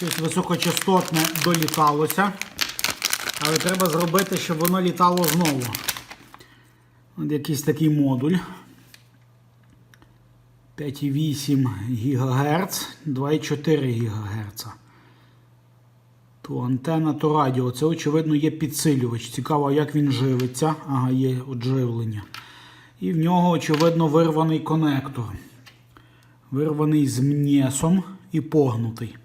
щось високочастотне доліталося. Але треба зробити, щоб воно літало знову. От якийсь такий модуль. 5,8 ГГц, 2,4 ГГц. То антенна, то радіо. Це, очевидно, є підсилювач. Цікаво, як він живиться. Ага, є от живлення. І в нього, очевидно, вирваний конектор. Вирваний з м'єсом і погнутий.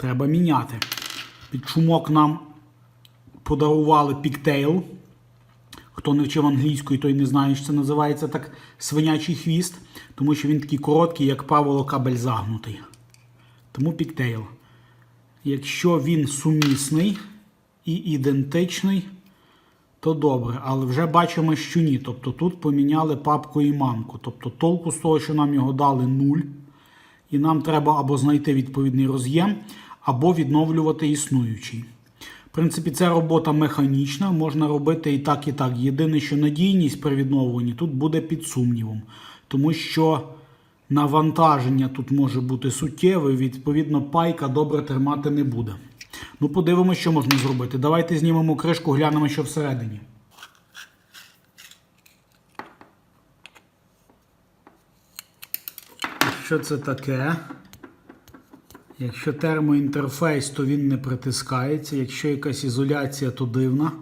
Треба міняти. Під шумок нам подарували піктейл. Хто не вчив англійської, той не знає, що це називається так свинячий хвіст, тому що він такий короткий, як правило, кабель загнутий. Тому піктейл. Якщо він сумісний і ідентичний, то добре. Але вже бачимо, що ні. Тобто тут поміняли папку і мамку. Тобто толку з того, що нам його дали, нуль. І нам треба або знайти відповідний роз'єм, або відновлювати існуючий. В принципі, це робота механічна, можна робити і так, і так. Єдине, що надійність при відновленні тут буде під сумнівом, тому що навантаження тут може бути суттєве, відповідно, пайка добре тримати не буде. Ну, подивимося, що можна зробити. Давайте знімемо кришку, глянемо, що всередині. Що це таке? Якщо термоінтерфейс, то він не притискається. Якщо якась ізоляція, то дивна.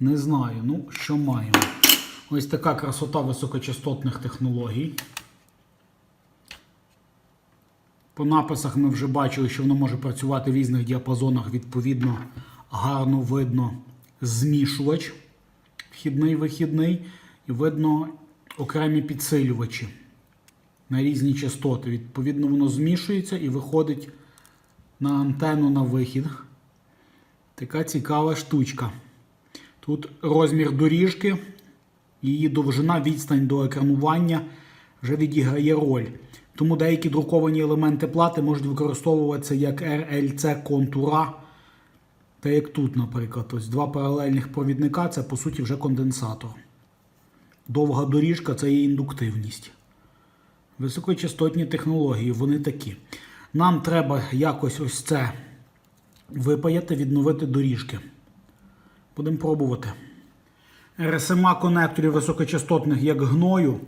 Не знаю. Ну, що маємо. Ось така красота високочастотних технологій. По написах ми вже бачили, що воно може працювати в різних діапазонах. Відповідно, гарно видно змішувач вхідний вихідний, і видно окремі підсилювачі на різні частоти. Відповідно, воно змішується і виходить на антенну на вихід. Така цікава штучка. Тут розмір доріжки, її довжина, відстань до екранування вже відіграє роль. Тому деякі друковані елементи плати можуть використовуватися як RLC контура. Та як тут, наприклад, ось два паралельних провідника це по суті вже конденсатор. Довга доріжка це є індуктивність. Високочастотні технології, вони такі. Нам треба якось ось це випаяти, відновити доріжки. Будемо пробувати. РСМА конекторів високочастотних як гною,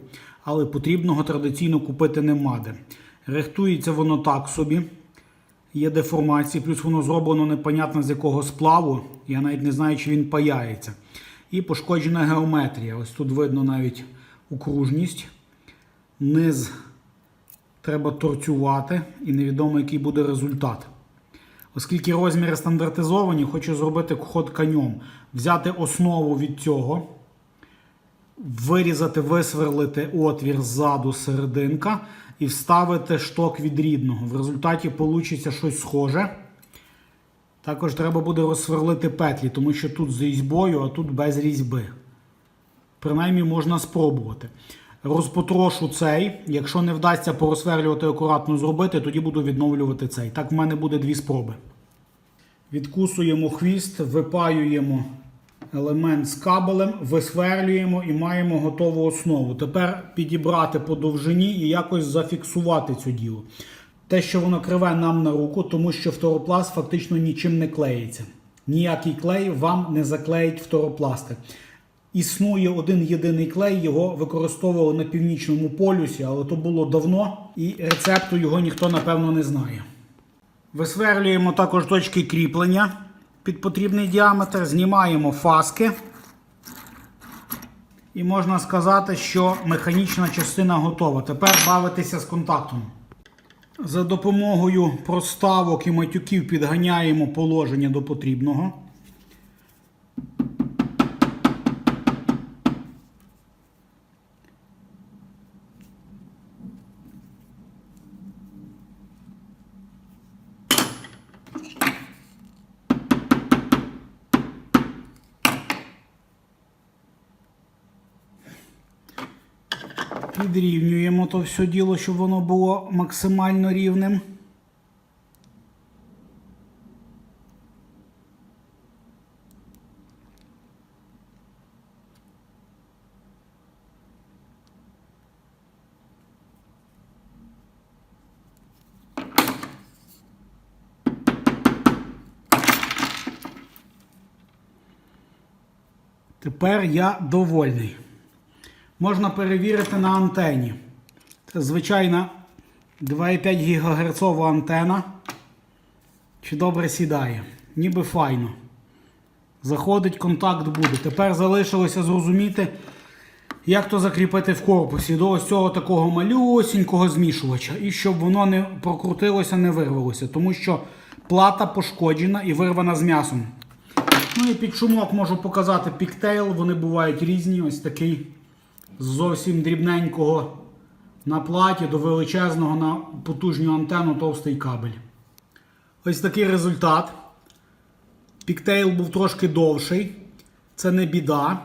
але потрібного традиційно купити нема де. Рихтується воно так собі. Є деформації, плюс воно зроблено непонятно з якого сплаву. Я навіть не знаю, чи він паяється. І пошкоджена геометрія. Ось тут видно навіть окружність. Низ треба торцювати, і невідомо, який буде результат. Оскільки розміри стандартизовані, хочу зробити ход конем. Взяти основу від цього, вирізати, висверлити отвір ззаду серединка і вставити шток від рідного. В результаті вийде щось схоже. Також треба буде розсверлити петлі, тому що тут з різьбою, а тут без різьби. Принаймні можна спробувати. Розпотрошу цей. Якщо не вдасться порозсверлювати акуратно зробити, тоді буду відновлювати цей. Так в мене буде дві спроби. Відкусуємо хвіст, випаюємо елемент з кабелем, висверлюємо і маємо готову основу. Тепер підібрати по довжині і якось зафіксувати цю діло. Те, що воно криве нам на руку, тому що фторопласт фактично нічим не клеїться. Ніякий клей вам не заклеїть фторопласти. Існує один єдиний клей, його використовували на північному полюсі, але то було давно, і рецепту його ніхто, напевно, не знає. Висверлюємо також точки кріплення під потрібний діаметр, знімаємо фаски. І можна сказати, що механічна частина готова. Тепер бавитися з контактом. За допомогою проставок і матюків підганяємо положення до потрібного. Підрівнюємо то все діло, щоб воно було максимально рівним. Тепер я довольний. Можна перевірити на антені. Це звичайна 2,5 ГГц антена. Чи добре сідає? Ніби файно. Заходить, контакт буде. Тепер залишилося зрозуміти, як то закріпити в корпусі до ось цього такого малюсінького змішувача. І щоб воно не прокрутилося, не вирвалося. Тому що плата пошкоджена і вирвана з м'ясом. Ну і під шумок можу показати піктейл. Вони бувають різні. Ось такий з зовсім дрібненького на платі до величезного на потужню антенну товстий кабель. Ось такий результат. Піктейл був трошки довший. Це не біда.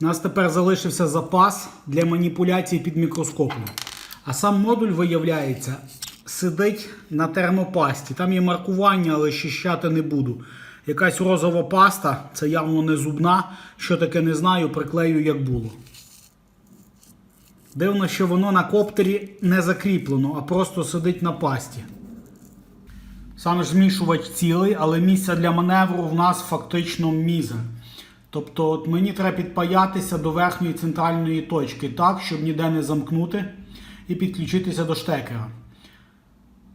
У нас тепер залишився запас для маніпуляцій під мікроскопом. А сам модуль, виявляється, сидить на термопасті. Там є маркування, але щищати не буду. Якась розова паста, це явно не зубна. Що таке не знаю, приклею як було. Дивно, що воно на коптері не закріплено, а просто сидить на пасті. Саме ж змішувач цілий, але місця для маневру в нас фактично мізер. Тобто от мені треба підпаятися до верхньої центральної точки так, щоб ніде не замкнути і підключитися до штекера.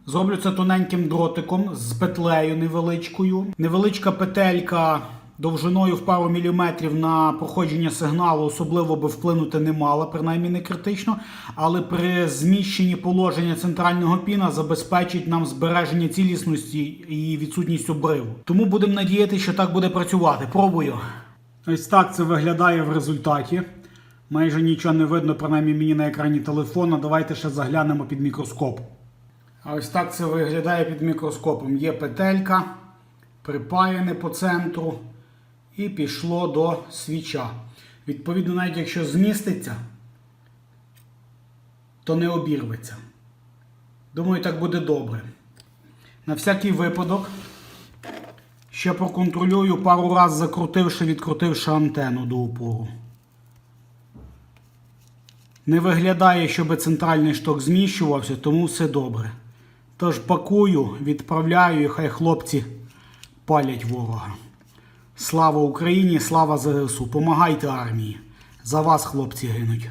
Зроблю це тоненьким дротиком з петлею невеличкою. Невеличка петелька довжиною в пару міліметрів на проходження сигналу особливо би вплинути не мала, принаймні не критично. Але при зміщенні положення центрального піна забезпечить нам збереження цілісності і відсутність обриву. Тому будемо надіятися, що так буде працювати. Пробую. Ось так це виглядає в результаті. Майже нічого не видно, принаймні мені на екрані телефона. Давайте ще заглянемо під мікроскоп. А ось так це виглядає під мікроскопом. Є петелька, припаяне по центру, і пішло до свіча. Відповідно, навіть якщо зміститься, то не обірветься. Думаю, так буде добре. На всякий випадок. Ще проконтролюю пару раз закрутивши, відкрутивши антенну до упору. Не виглядає, щоб центральний шток зміщувався, тому все добре. Тож пакую, відправляю і хай хлопці палять ворога. Слава Україні, слава ЗСУ! Помагайте армії! За вас, хлопці, гинуть!